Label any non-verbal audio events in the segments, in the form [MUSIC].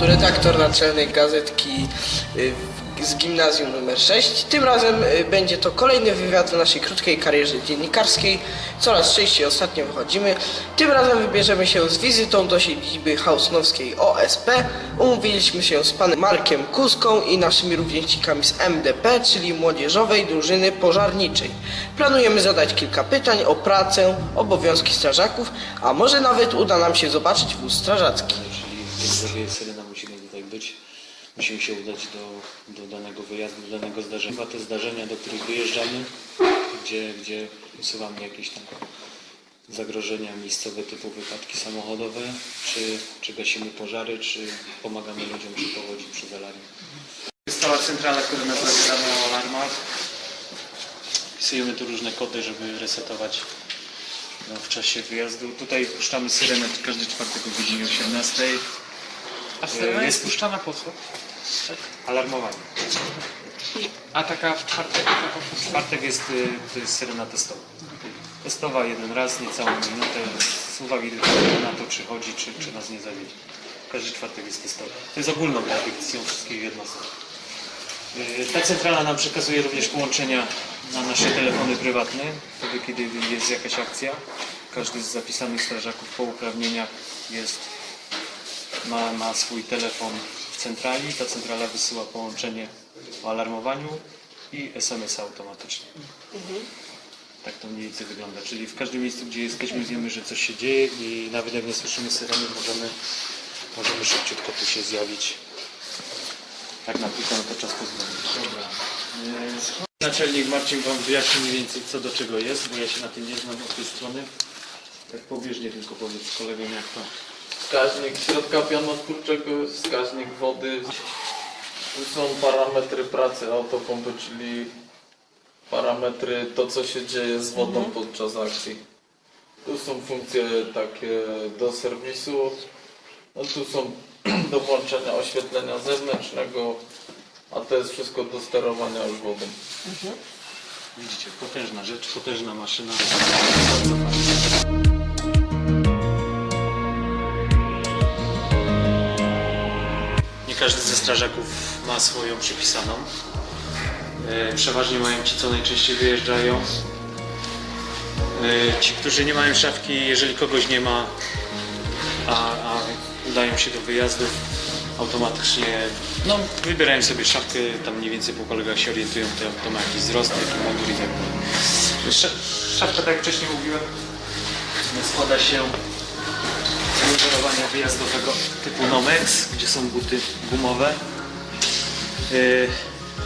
redaktor naczelnej gazetki y, z gimnazjum nr 6. Tym razem y, będzie to kolejny wywiad w naszej krótkiej karierze dziennikarskiej. Coraz częściej ostatnio wychodzimy. Tym razem wybierzemy się z wizytą do siedziby hausnowskiej OSP. Umówiliśmy się z panem Markiem Kuską i naszymi rówieśnikami z MDP, czyli Młodzieżowej Drużyny Pożarniczej. Planujemy zadać kilka pytań o pracę, obowiązki strażaków, a może nawet uda nam się zobaczyć wóz strażacki. Syrena, musimy tutaj być. Musimy się udać do, do danego wyjazdu, do danego zdarzenia. Chyba te zdarzenia, do których wyjeżdżamy, gdzie, gdzie usuwamy jakieś tam zagrożenia miejscowe typu wypadki samochodowe, czy, czy gasimy pożary, czy pomagamy ludziom przy powodzi, przy zalaniu. Jest cała centrala, która nas zawiadamia o alarmach. Wpisujemy tu różne kody, żeby resetować no, w czasie wyjazdu. Tutaj puszczamy syrenę każdy czwartek o godzinie 18. A syrena E, jest puszczana po co? Alarmowanie. A taka w czwartek, taka W czwartek jest, y, to jest syrena testowa. Testowa jeden raz, niecałą minutę, z uwagi tylko na to, czy chodzi, czy, czy nas nie zawiedzie. Każdy czwartek jest testowy. To jest ogólną predykcją wszystkich jednostek. Y, Ta centrala nam przekazuje również połączenia na nasze telefony prywatne, wtedy kiedy jest jakaś akcja. Każdy z zapisanych strażaków po uprawnieniach jest, ma, ma swój telefon w centrali. Ta centrala wysyła połączenie o alarmowaniu i SMS automatycznie. Tak to mniej więcej wygląda. Czyli w każdym miejscu, gdzie jesteśmy, wiemy, że coś się dzieje i nawet jak nie słyszymy syreny, możemy, możemy szybciutko tu się zjawić. Tak na na to czas pozwoli. Dobra. E, Naczelnik Marcin Wam wyjaśni mniej więcej co do czego jest, bo ja się na tym nie znam od tej strony. Tak pobieżnie tylko powiedz kolegom jak to. Wskaźnik środka pianotwórczego, wskaźnik wody. Tu są parametry pracy autopompy, czyli parametry to co się dzieje z wodą podczas akcji. Tu są funkcje takie do serwisu. No tu są [CLEARS THROAT] do włączenia oświetlenia zewnętrznego, a to jest wszystko do sterowania już wodą. Widzicie, potężna rzecz, potężna maszyna. Każdy ze strażaków ma swoją przypisaną. E, Przeważnie mają ci, co najczęściej wyjeżdżają. E, Ci, którzy nie mają szafki, jeżeli kogoś nie ma, a, a udają się do wyjazdów, automatycznie no, wybierają sobie szafkę, tam mniej więcej po kolegach się orientują, to, to ma jakiś wzrost, jaki i tak dalej. Sz- Szafka, tak jak wcześniej mówiłem, składa się z mundurowania wyjazdowego typu Nomex, gdzie są buty gumowe. Yy,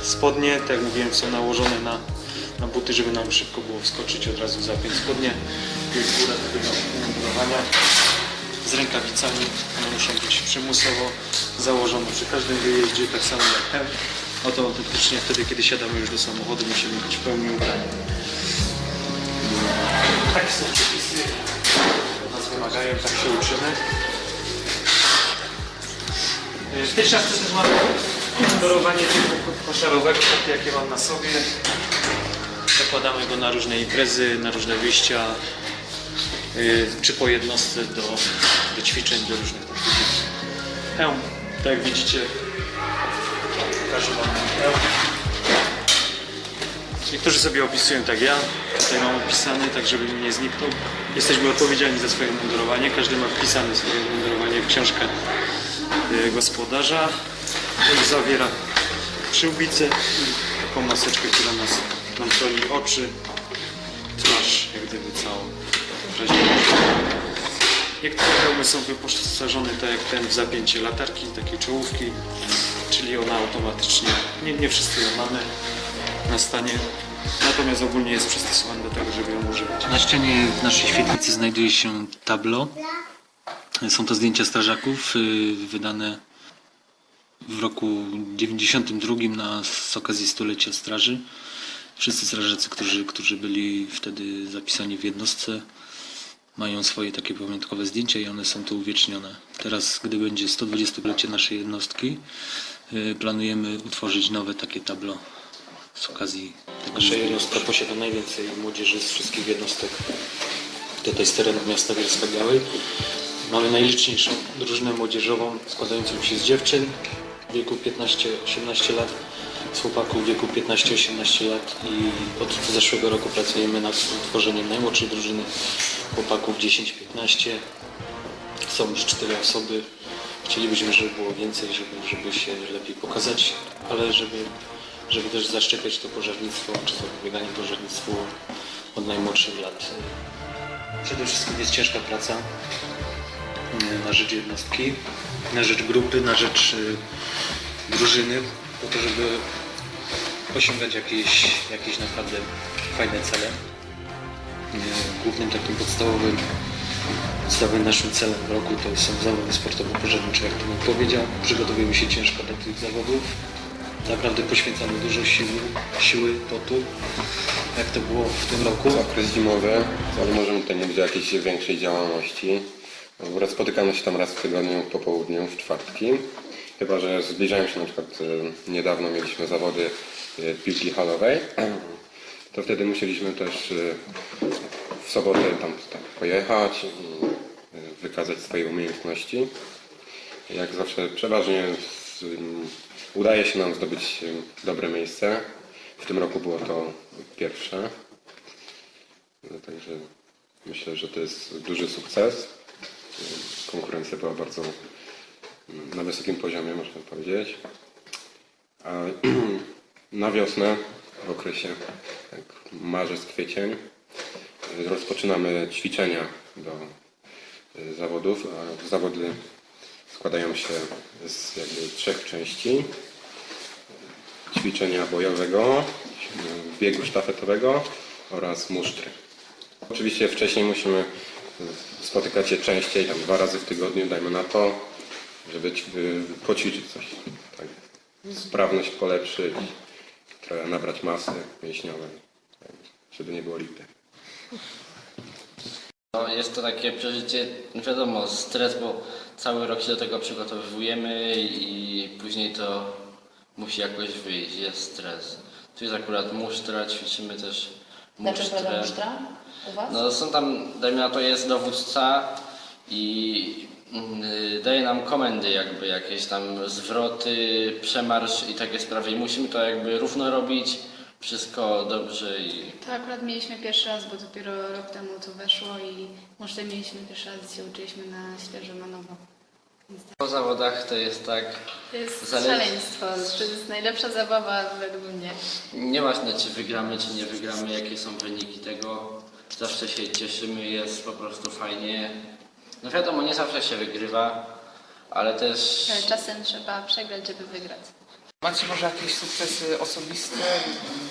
Spodnie, tak jak mówiłem, są nałożone na, na buty, żeby nam szybko było wskoczyć od razu zapiąć spodnie. Tu jest góra tego mundurowania z rękawicami. One muszą być przymusowo założone przy każdym wyjeździe, tak samo jak ten. Oto autentycznie wtedy, kiedy siadamy już do samochodu, musimy być w pełni ubrani. Takie są przepisy, wymagają, tak się uczymy. W tej szafce też mamy mundurowanie typu koszarowego, takie jakie mam na sobie. Zakładamy go na różne imprezy, na różne wyjścia, yy, czy po jednostce do, do ćwiczeń, do różnych takich. Hełm, tak jak widzicie, pokażę Wam hełm. Niektórzy sobie opisują tak ja, tutaj mam opisany, tak żeby mi nie zniknął. Jesteśmy odpowiedzialni za swoje mundurowanie, każdy ma wpisane swoje mundurowanie w książkę y, gospodarza. Już zawiera przyłbicę i taką maseczkę, która nas, nam chroni oczy, twarz, jak gdyby całą. w razie Niektóre hełmy są wyposażone tak jak ten w zapięcie latarki, takiej czołówki, czyli ona automatycznie, nie, nie wszyscy ją mamy na stanie, natomiast ogólnie jest przystosowany do tego, żeby ją używać. Na ścianie w naszej świetlicy znajduje się tablo. Są to zdjęcia strażaków y, wydane w roku 92 na, z okazji stulecia straży. Wszyscy strażacy, którzy, którzy byli wtedy zapisani w jednostce, mają swoje takie pamiątkowe zdjęcia i one są tu uwiecznione. Teraz, gdy będzie 120-lecie naszej jednostki, y, planujemy utworzyć nowe takie tablo z okazji tego. Nasza jednostka posiada najwięcej młodzieży z wszystkich jednostek tutaj z terenu miasta Bielska Białej. Mamy najliczniejszą drużynę młodzieżową składającą się z dziewczyn w wieku 15-18 lat, z chłopaków w wieku 15-18 lat i od zeszłego roku pracujemy nad tworzeniem najmłodszej drużyny chłopaków 10-15. Są już cztery osoby. Chcielibyśmy, żeby było więcej, żeby, żeby się lepiej pokazać, ale żeby, żeby też zaszczepiać to pożarnictwo, czy zapobieganie pożarnictwu od najmłodszych lat. Przede wszystkim jest ciężka praca e, na rzecz jednostki, na rzecz grupy, na rzecz e, drużyny, po to, żeby osiągać jakieś, jakieś naprawdę fajne cele. E, Głównym takim podstawowym, podstawowym naszym celem w roku to są zawody sportowo-pożarnicze, jak Tomek powiedział. Przygotowujemy się ciężko do tych zawodów. Naprawdę poświęcamy dużo siły, siły potu, jak to było w tym roku. okres zimowy, ale możemy tutaj nie być jakiejś większej działalności. Akurat Spotykamy się tam raz w tygodniu po południu, w czwartki. Chyba, że zbliżają się na przykład e, niedawno mieliśmy zawody e, piłki halowej. To wtedy musieliśmy też e, w sobotę tam tak pojechać wykazać swoje umiejętności. Jak zawsze przeważnie udaje się nam zdobyć e, dobre miejsce. W tym roku było to pierwsze. No, Także myślę, że to jest duży sukces. Konkurencja była bardzo mm, na wysokim poziomie, można powiedzieć. A [CLEARS THROAT] na wiosnę, w okresie tak, marzec, kwiecień, rozpoczynamy ćwiczenia do y, zawodów. Zawody składają się z jakby trzech części. Ćwiczenia bojowego, biegu sztafetowego oraz musztry. Oczywiście wcześniej musimy spotykać się częściej, tam dwa razy w tygodniu, dajmy na to, żeby y, poćwiczyć coś. Tak. Sprawność polepszyć, trochę nabrać masy mięśniowej, żeby nie było lipy. No, jest to takie przeżycie, wiadomo, stres, bo cały rok się do tego przygotowujemy i później to musi jakoś wyjść, jest stres. Tu jest akurat musztra, ćwiczymy też Na czym polega musztrę. musztra u Was? No są tam, dajmy na to jest dowódca i mm, daje nam komendy jakby jakieś tam zwroty, przemarsz i takie sprawy i musimy to jakby równo robić, wszystko dobrze i To akurat mieliśmy pierwszy raz, bo dopiero rok temu to weszło i może mieliśmy pierwszy raz i się uczyliśmy na świeżo, na nowo. po zawodach to jest tak, To jest Zale- szaleństwo, to jest najlepsza zabawa według mnie. Nieważne czy wygramy, czy nie wygramy, jakie są wyniki tego, zawsze się cieszymy, jest po prostu fajnie. No wiadomo, nie zawsze się wygrywa, ale też Ale czasem trzeba przegrać, żeby wygrać. Macie może jakieś sukcesy osobiste,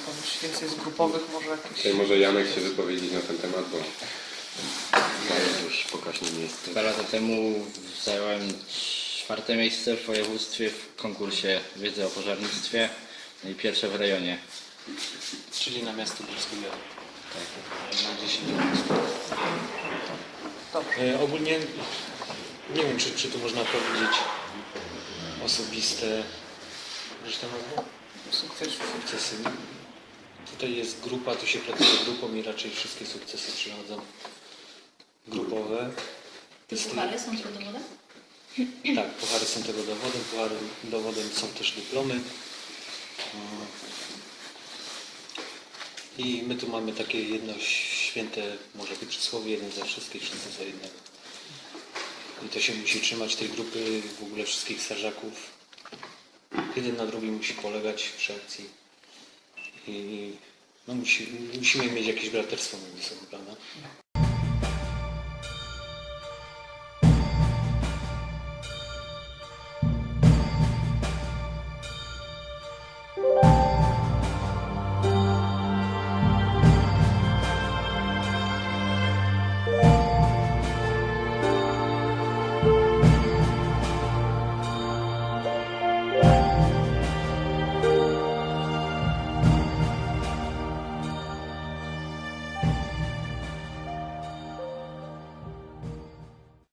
bądź więcej z grupowych, może jakieś... Tutaj może Janek się wypowiedzieć na ten temat, bo ma jakieś pokaźne miejsce. dwa lata temu zająłem czwarte miejsce w województwie w konkursie wiedzy o pożarnictwie no i pierwsze w rejonie. Czyli na miasto Bielsko-Białe. Tak, na 10 e, Ogólnie nie wiem, czy, czy tu można powiedzieć osobiste że tam było? Sukces. sukcesy. Tutaj jest grupa, tu się pracuje grupą i raczej wszystkie sukcesy przychodzą grupowe. Te puchary są tego dowodem? Tak, puchary są tego dowodem, puchary dowodem są też dyplomy. I my tu mamy takie jedno święte, może być przysłowie, jeden za wszystkich, wszyscy za jednego. I to się musi trzymać tej grupy, w ogóle wszystkich strażaków. Jeden na drugim musi polegać przy akcji. I no musi, musimy mieć jakieś braterstwo między sobą, prawda?